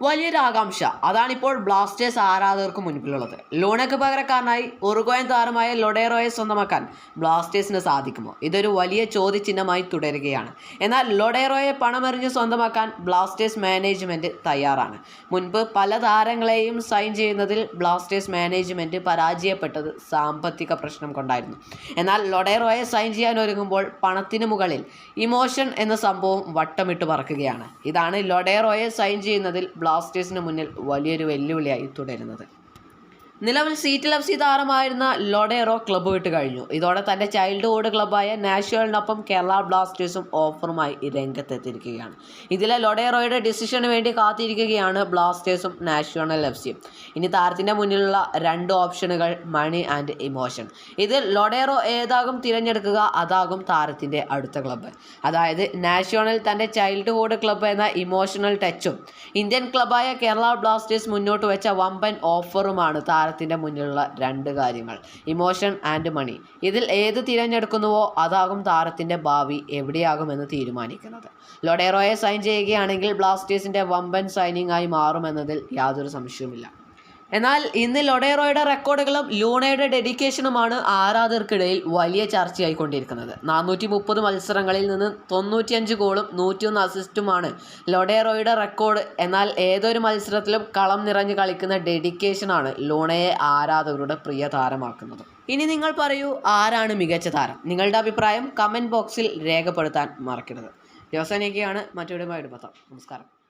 വലിയൊരു ആകാംക്ഷ. അതാണിപ്പോൾ ബ്ലാസ്റ്റേഴ്സ് ആരാധകർക്ക് മുൻപിലുള്ളത്. ലൂണയ്ക്ക് പകരക്കാരനായി ഉറുഗോയൻ താരമായ ലൊഡേറോയെ സ്വന്തമാക്കാൻ ബ്ലാസ്റ്റേഴ്സിന് സാധിക്കുമോ? ഇതൊരു വലിയ ചോദ്യചിഹ്നമായി തുടരുകയാണ്. എന്നാൽ ലൊഡേറോയെ പണമെറിഞ്ഞ് സ്വന്തമാക്കാൻ ബ്ലാസ്റ്റേഴ്സ് മാനേജ്മെന്റ് തയ്യാറാണ്. മുൻപ് പല താരങ്ങളെയും സൈൻ ചെയ്യുന്നതിൽ ബ്ലാസ്റ്റേഴ്സ് മാനേജ്മെന്റ് പരാജയപ്പെട്ടത് സാമ്പത്തിക പ്രശ്നം കൊണ്ടായിരുന്നു. എന്നാൽ ലൊഡേറോയെ സൈൻ ചെയ്യാൻ ഒരുങ്ങുമ്പോൾ പണത്തിന് മുകളിൽ ഇമോഷൻ എന്ന സംഭവം വട്ടമിട്ട് പറക്കുകയാണ് ഇതാണ് ലൊഡേറോയെ സൈൻ ചെയ്യുന്നതിൽ ബ്ലാസ്റ്റേഴ്സിന് മുന്നിൽ വലിയൊരു വെല്ലുവിളിയായി തുടരുന്നത്. നിലവിൽ സീറ്റിൽ എഫ് സി താരമായിരുന്ന ലൊഡേറോ ക്ലബ്ബ് വിട്ട് കഴിഞ്ഞു. ഇതോടെ തന്റെ ചൈൽഡ്ഹുഡ് ക്ലബ്ബായ നാഷണലിനൊപ്പം കേരള ബ്ലാസ്റ്റേഴ്സും ഓഫറുമായി രംഗത്തെത്തിയിരിക്കുകയാണ്. ഇതിലെ ലൊഡേറോയുടെ ഡിസിഷന് വേണ്ടി കാത്തിരിക്കുകയാണ് ബ്ലാസ്റ്റേഴ്സും നാഷണൽ എഫ് സിയും. ഇനി താരത്തിന്റെ മുന്നിലുള്ള രണ്ട് ഓപ്ഷനുകൾ മണി ആൻഡ് ഇമോഷൻ. ഇതിൽ ലൊഡേറോ ഏതാകും തിരഞ്ഞെടുക്കുക അതാകും താരത്തിന്റെ അടുത്ത ക്ലബ്ബ്. അതായത് നാഷണൽ തന്റെ ചൈൽഡ്ഹുഡ് ക്ലബ്ബ് എന്ന ഇമോഷണൽ ടച്ചും ഇന്ത്യൻ ക്ലബ്ബായ കേരള ബ്ലാസ്റ്റേഴ്സ് മുന്നോട്ട് വെച്ച വമ്പൻ ഓഫറുമാണ് താരത്തിന്റെ മുന്നിലുള്ള രണ്ട് കാര്യങ്ങൾ. ഇമോഷൻ ആൻഡ് മണി ഇതിൽ ഏത് തിരഞ്ഞെടുക്കുന്നുവോ അതാകും താരത്തിന്റെ ഭാവി എവിടെയാകുമെന്ന് തീരുമാനിക്കുന്നത്. ലൊഡേറോയെ സൈൻ ചെയ്യുകയാണെങ്കിൽ ബ്ലാസ്റ്റേഴ്സിന്റെ വമ്പൻ സൈനിങ് ആയി മാറുമെന്നതിൽ യാതൊരു സംശയവുമില്ല. എന്നാൽ ഇന്ന് ലൊഡേറോയുടെ റെക്കോർഡുകളും ലൂണയുടെ ഡെഡിക്കേഷനുമാണ് ആരാധകർക്കിടയിൽ വലിയ ചർച്ചയായിക്കൊണ്ടിരിക്കുന്നത്. നാനൂറ്റി മുപ്പത് മത്സരങ്ങളിൽ നിന്ന് തൊണ്ണൂറ്റിയഞ്ച് ഗോളും നൂറ്റിയൊന്ന് അസിസ്റ്റുമാണ് ലൊഡേറോയുടെ റെക്കോർഡ്. എന്നാൽ ഏതൊരു മത്സരത്തിലും കളം നിറഞ്ഞ് കളിക്കുന്ന ഡെഡിക്കേഷനാണ് ലൂണയെ ആരാധകരുടെ പ്രിയ താരമാക്കുന്നത്. ഇനി നിങ്ങൾ പറയൂ ആരാണ് മികച്ച താരം? നിങ്ങളുടെ അഭിപ്രായം കമന്റ് ബോക്സിൽ രേഖപ്പെടുത്താൻ മറക്കരുത്. ദിവസനൊക്കെയാണ് മറ്റൊരു പത്താം നമസ്കാരം.